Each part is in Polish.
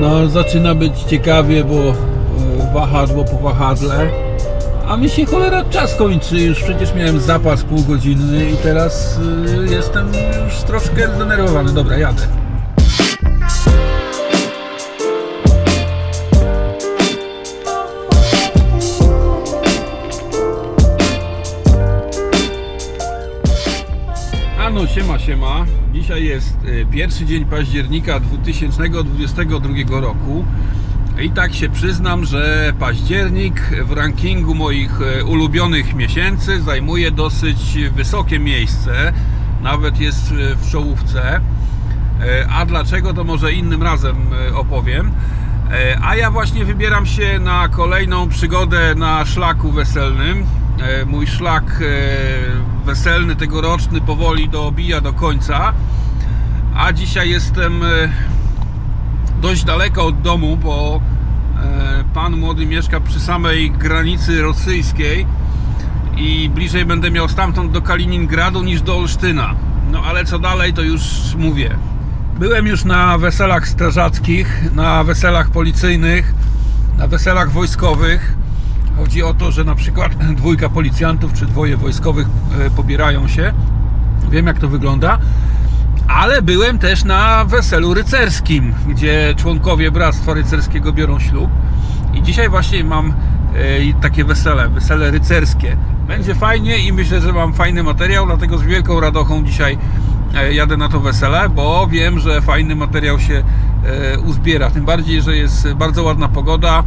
No, zaczyna być ciekawie, bo e, wahadło po wahadle. A mi się cholera czas kończy. Już przecież miałem zapas półgodzinny i teraz e, jestem już troszkę zdenerwowany. Dobra, jadę. Ano, siema, siema. Dzisiaj jest e, pierwszy dzień października 2022 roku. I tak się przyznam, że październik w rankingu moich e, ulubionych miesięcy zajmuje dosyć wysokie miejsce. Nawet jest e, w czołówce. A dlaczego to może innym razem opowiem. A ja właśnie wybieram się na kolejną przygodę na szlaku weselnym. Mój szlak weselny tegoroczny powoli dobija do końca. A dzisiaj jestem e, dość daleko od domu, bo e, pan młody mieszka przy samej granicy rosyjskiej i bliżej będę miał stamtąd do Kaliningradu niż do Olsztyna. No ale co dalej, to już mówię. Byłem już na weselach strażackich, na weselach policyjnych, na weselach wojskowych. Chodzi o to, że na przykład dwójka policjantów czy dwoje wojskowych e, pobierają się. Wiem jak to wygląda. Ale byłem też na weselu rycerskim, gdzie członkowie Bractwa Rycerskiego biorą ślub. I dzisiaj właśnie mam e, takie wesele, wesele rycerskie. Będzie fajnie i myślę, że mam fajny materiał, dlatego z wielką radochą dzisiaj e, jadę na to wesele, bo wiem, że fajny materiał się uzbiera. Tym bardziej, że jest bardzo ładna pogoda,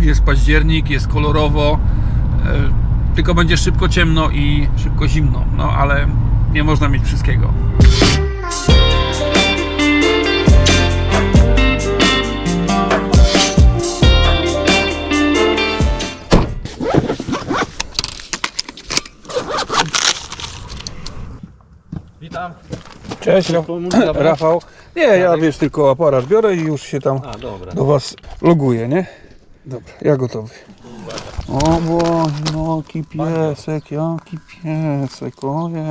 jest październik, jest kolorowo, e, tylko będzie szybko ciemno i szybko zimno. No ale nie można mieć wszystkiego. Witam. Cześć? Rafał. Nie, ja wiesz, tylko aparat biorę i już się tam A, dobra. do Was loguję, nie? Dobra, ja gotowy. O Boże, no jaki piesek, jaki piesek, ojej.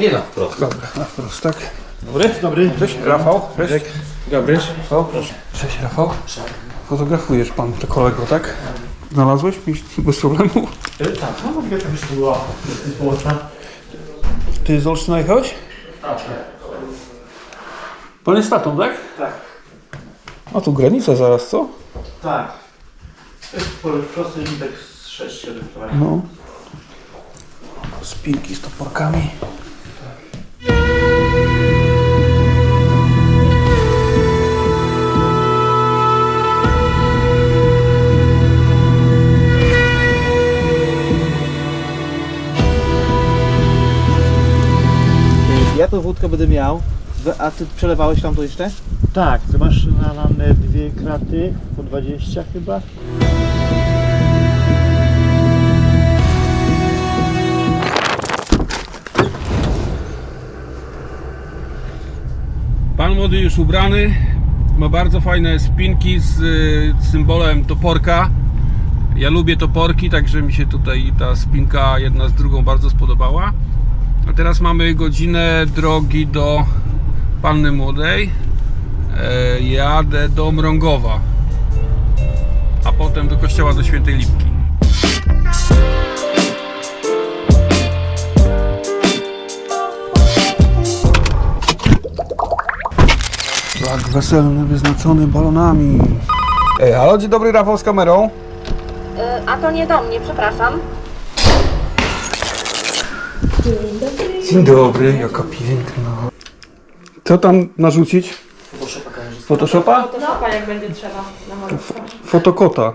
Nie na wprost. Dobra, na wprost, tak? Dobry? Dobry. Cześć, Rafał. Cześć. Gabryś. Rafał. Cześć, Rafał. Fotografujesz Pan to kolego, tak? Znalazłeś mi bez problemu? Tak, no mogę była pomocna. Ty z Olsztyna jechałeś? Tak, Pan jest tatą, tak? tak. A tu granica zaraz, co? Tak. Prosty tak z 6 7 km. No. Spinki z toporkami. Ja tą wódkę będę miał, a ty przelewałeś tam to jeszcze? Tak, ty masz nalane dwie kraty po 20 chyba. Pan młody już ubrany, ma bardzo fajne spinki z y, symbolem toporka. Ja lubię toporki, także mi się tutaj ta spinka jedna z drugą bardzo spodobała. A teraz mamy godzinę drogi do Panny Młodej. E, jadę do Mrągowa, a potem do kościoła do Świętej Lipki. Szlak weselny wyznaczony balonami. Ej, halo, dzień dobry, Rafał z kamerą. Y, A to nie do mnie, przepraszam. Dzień dobry, jaka piękna. Co tam narzucić? Photoshopa? Photoshopa jak będzie trzeba na. Fotokota.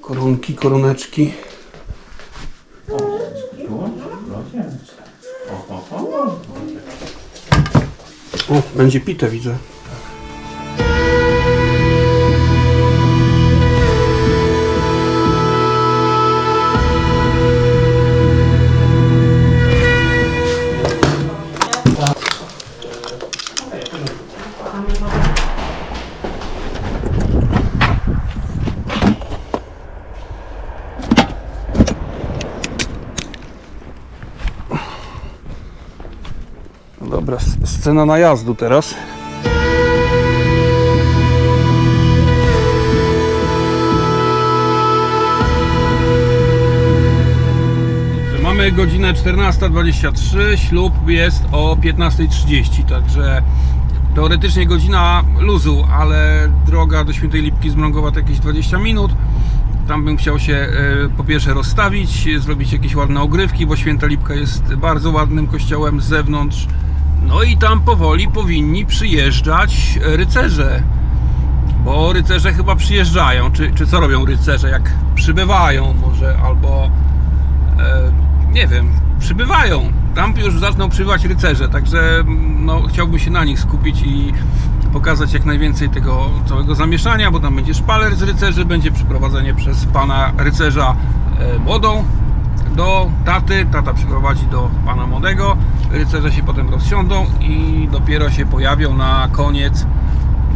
Koronki, koroneczki. O, będzie pite, widzę. Dobra, scena najazdu teraz. Mamy godzinę 14.23, ślub jest o 15.30, także teoretycznie godzina luzu, ale droga do Świętej Lipki z Mrągowa to jakieś 20 minut. Tam bym chciał się e, po pierwsze rozstawić, zrobić jakieś ładne ogrywki, bo Święta Lipka jest bardzo ładnym kościołem z zewnątrz. No i tam powoli powinni przyjeżdżać rycerze. Bo rycerze chyba przyjeżdżają. Czy, czy co robią rycerze? Jak przybywają może, albo e, nie wiem, przybywają. Tam już zaczną przybywać rycerze, także no, chciałbym się na nich skupić i pokazać jak najwięcej tego całego zamieszania, bo tam będzie szpaler z rycerzy, będzie przyprowadzenie przez pana rycerza e, młodą do taty, tata przyprowadzi do pana młodego, rycerze się potem rozsiądą i dopiero się pojawią na koniec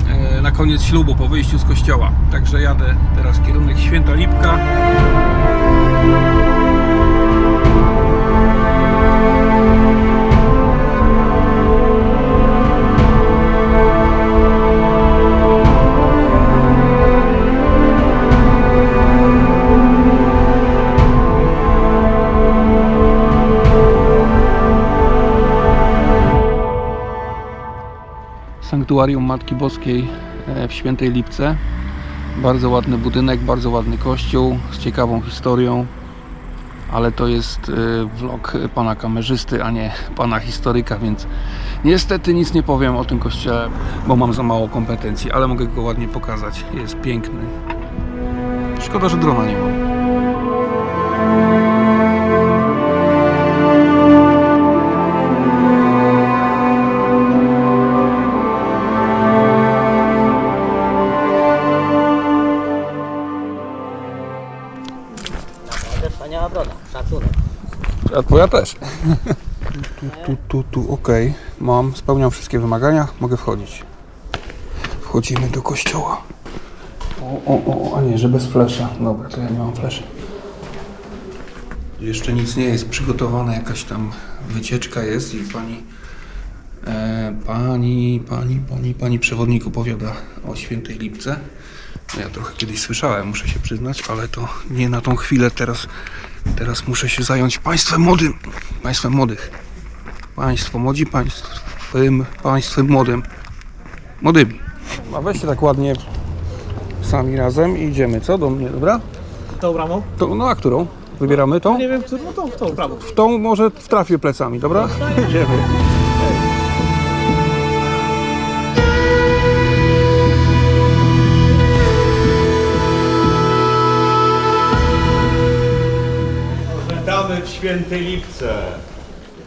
e, na koniec ślubu po wyjściu z kościoła. Także jadę teraz kierunek Święta Lipka. Sanktuarium Matki Boskiej e, w Świętej Lipce. Bardzo ładny budynek, bardzo ładny kościół z ciekawą historią, ale to jest e, vlog pana kamerzysty, a nie pana historyka, więc niestety nic nie powiem o tym kościele, bo mam za mało kompetencji, ale mogę go ładnie pokazać. Jest piękny. Szkoda, że drona nie mam. Wspaniała broda, szacunek. A twoja też. Tu, tu, tu, tu, okej. Mam, spełniam wszystkie wymagania, mogę wchodzić. Wchodzimy do kościoła. O, o, o, a nie, że bez flesza. Dobra, to ja nie mam flesza. Jeszcze nic nie jest przygotowane, jakaś tam wycieczka jest i pani, pani, pani, pani, pani przewodnik opowiada o świętej Lipce. No Ja trochę kiedyś słyszałem, muszę się przyznać, ale to nie na tą chwilę. Teraz, teraz muszę się zająć państwem młodym. Państwem młodych. Państwo młodzi, państwem, państwem młodym. Młodymi. A weźcie tak ładnie sami razem i idziemy, co? Do mnie, dobra? Tą bramą? To, no a którą? Wybieramy tą? Nie wiem, którą, no tą, w tą bramą. W tą może w trafię plecami, dobra? Idziemy. Świętej Lipce.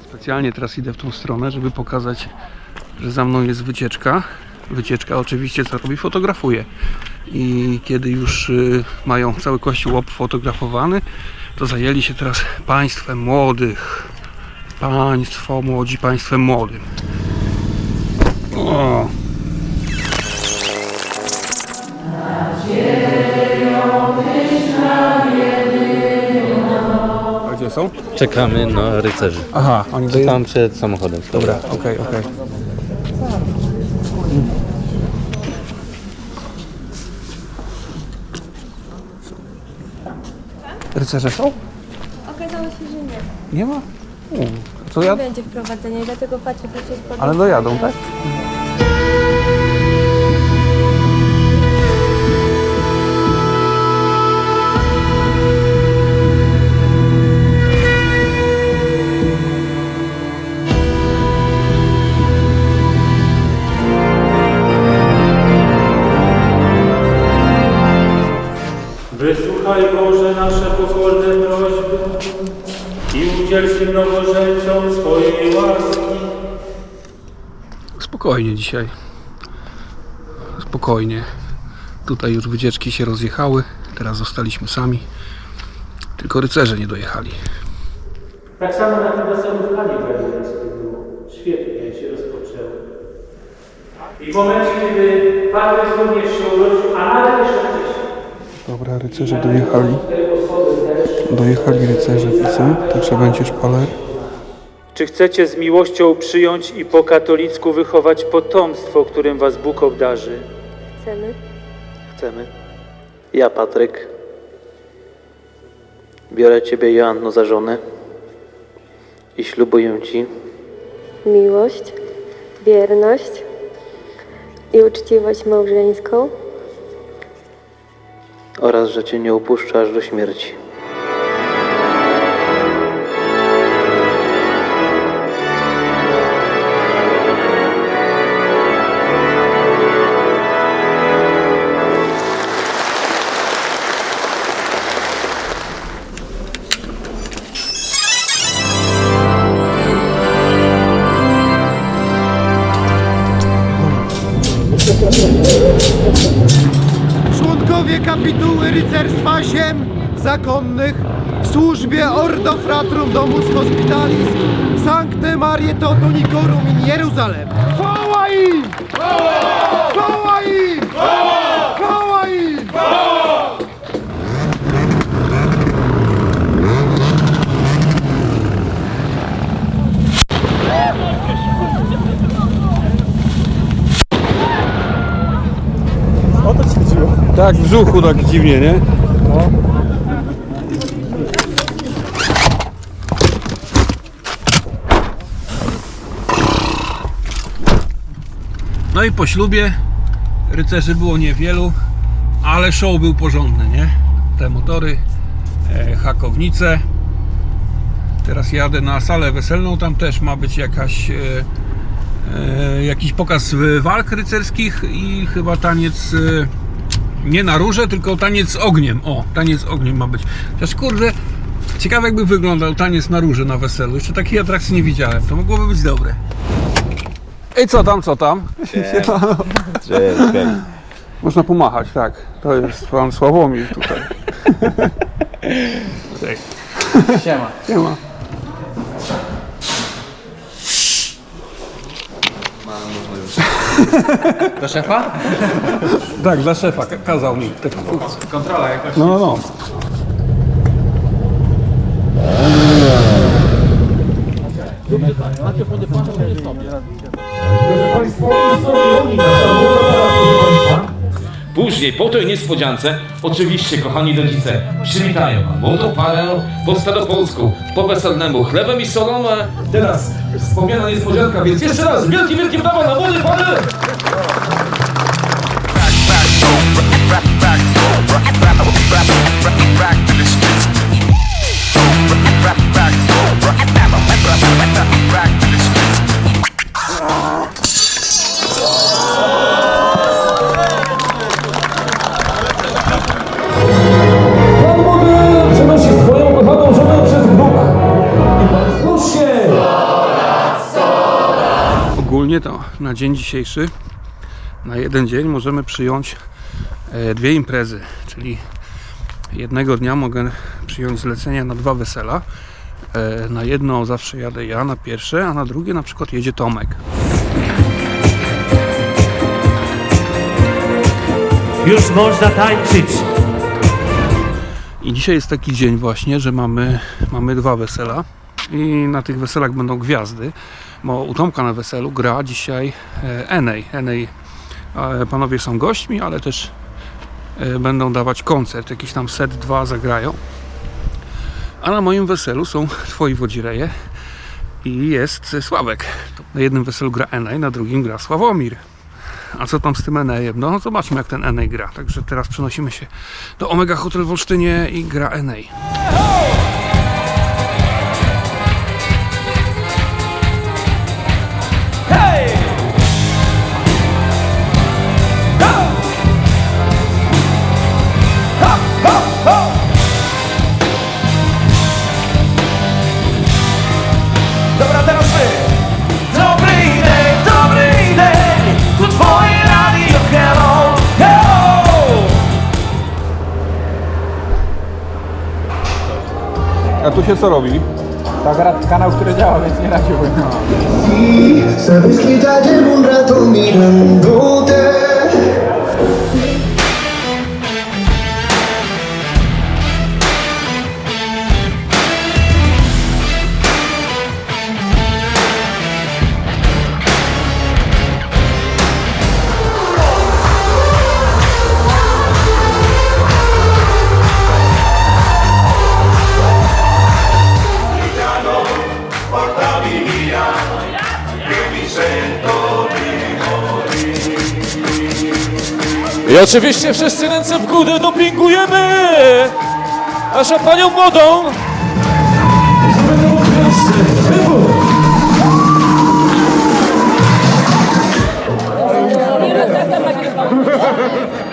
Specjalnie teraz idę w tą stronę, żeby pokazać, że za mną jest wycieczka. Wycieczka oczywiście co robi? Fotografuje. I kiedy już y, mają cały kościół obfotografowany, to zajęli się teraz państwem młodych. Państwo młodzi, państwem młodym. O. są? Czekamy na rycerzy. Aha, oni dojeżdżają. Tam przed samochodem. Dobra, okej, okej. Rycerze są? Okazało się, że nie. Nie ma? U, to ja... Nie będzie wprowadzenia, dlatego patrzę pod Ale dojadą, tak? Wysłuchaj Boże nasze pokorne prośby i udziel tym nowożeńcom swojej łaski. Spokojnie dzisiaj. Spokojnie. Tutaj już wycieczki się rozjechały. Teraz zostaliśmy sami. Tylko rycerze nie dojechali. Tak samo na tym weselu w Kanie Galilejskiej było. Świetnie się rozpoczęło. I w momencie, kiedy Jezus również się urodził, a nawet jeszcze Dobra, rycerze dojechali. Dojechali rycerze, widzę. Także będzie szpaler. Czy chcecie z miłością przyjąć i po katolicku wychować potomstwo, którym was Bóg obdarzy? Chcemy. Chcemy. Ja, Patryk, biorę Ciebie, Joanno, za żonę i ślubuję Ci Miłość, wierność i uczciwość małżeńską. Oraz, że Cię nie opuszczę aż do śmierci. Zakonnych w służbie Ordo Fratrum Domus Hospitalis Sancte Marie Toto Nicorum in Jeruzalem. Chwała im! Chwała im! Chwała im! Tak, w brzuchu tak dziwnie, nie? No i po ślubie rycerzy było niewielu, ale show był porządny, nie? Te motory, e, hakownice. Teraz jadę na salę weselną, tam też ma być jakaś e, e, jakiś pokaz walk rycerskich i chyba taniec e, nie na róże, tylko taniec z ogniem. O, taniec z ogniem ma być. Też kurde, ciekawe jakby wyglądał taniec na róże na weselu. Jeszcze takiej atrakcji nie widziałem. To mogłoby być dobre. Ej, co tam, co tam? Można pomachać, tak. To jest pan Sławomir tutaj. Cześć. Siema. Siema. Do szefa? Tak, dla szefa ka- kazał mi. Tak. Kontrola jakaś. No, no, no. Później, po tej niespodziance, oczywiście, kochani rodzice, przywitają młodą parę po staropolsku, po weselnemu, chlebem i solą. Teraz wspomniana niespodzianka, więc jeszcze raz wielkie, wielkie brawa na młode pary! Pan To na dzień dzisiejszy, na jeden dzień możemy przyjąć e, dwie imprezy, czyli jednego dnia mogę przyjąć zlecenia na dwa wesela. E, Na jedno zawsze jadę ja, na pierwsze, a na drugie na przykład jedzie Tomek. Już można tańczyć. I dzisiaj jest taki dzień właśnie, że mamy, mamy dwa wesela i na tych weselach będą gwiazdy, bo u Tomka na weselu gra dzisiaj Enej. Enej, panowie są gośćmi, ale też e, będą dawać koncert, jakiś tam set dwa zagrają. A na moim weselu są twoi wodzireje i jest Sławek. Na jednym weselu gra Enej, na drugim gra Sławomir. A co tam z tym Enejem? No zobaczmy jak ten Enej gra. Także teraz przenosimy się do Omega Hotel w Olsztynie i gra Enej. Co robi? kanał, który działa, więc nie radziłbym. Oczywiście wszyscy ręce w górę, dopingujemy naszą panią młodą. I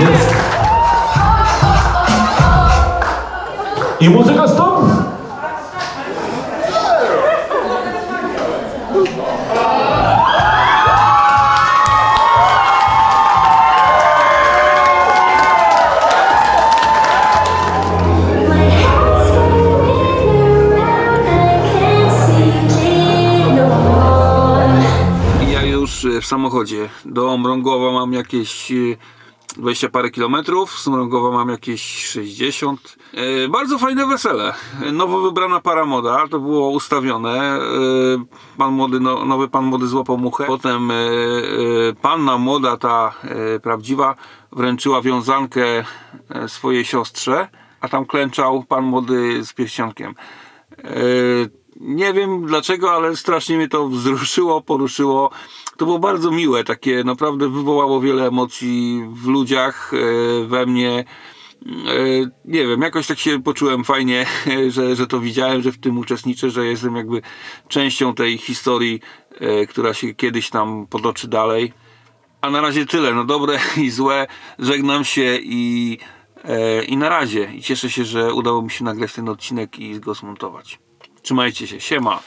Jest. I muzyka stop! Ja już e, w samochodzie. Do Mrągowa mam jakieś e, 20 parę kilometrów, z mam jakieś 60. E, Bardzo fajne wesele. E, Nowo wybrana para moda, to było ustawione. E, Pan młody, no, nowy pan młody złapał muchę. Potem e, panna młoda, ta e, prawdziwa, wręczyła wiązankę swojej siostrze, a tam klęczał pan młody z pierścionkiem. E, Nie wiem dlaczego, ale strasznie mnie to wzruszyło, poruszyło. To było bardzo miłe, takie naprawdę wywołało wiele emocji w ludziach, e, we mnie. E, Nie wiem, jakoś tak się poczułem fajnie, że, że to widziałem, że w tym uczestniczę, że jestem jakby częścią tej historii, e, która się kiedyś tam potoczy dalej. A na razie tyle, no dobre i złe. Żegnam się i, i na razie. I cieszę się, że udało mi się nagrać ten odcinek i go zmontować. Trzymajcie się, siema.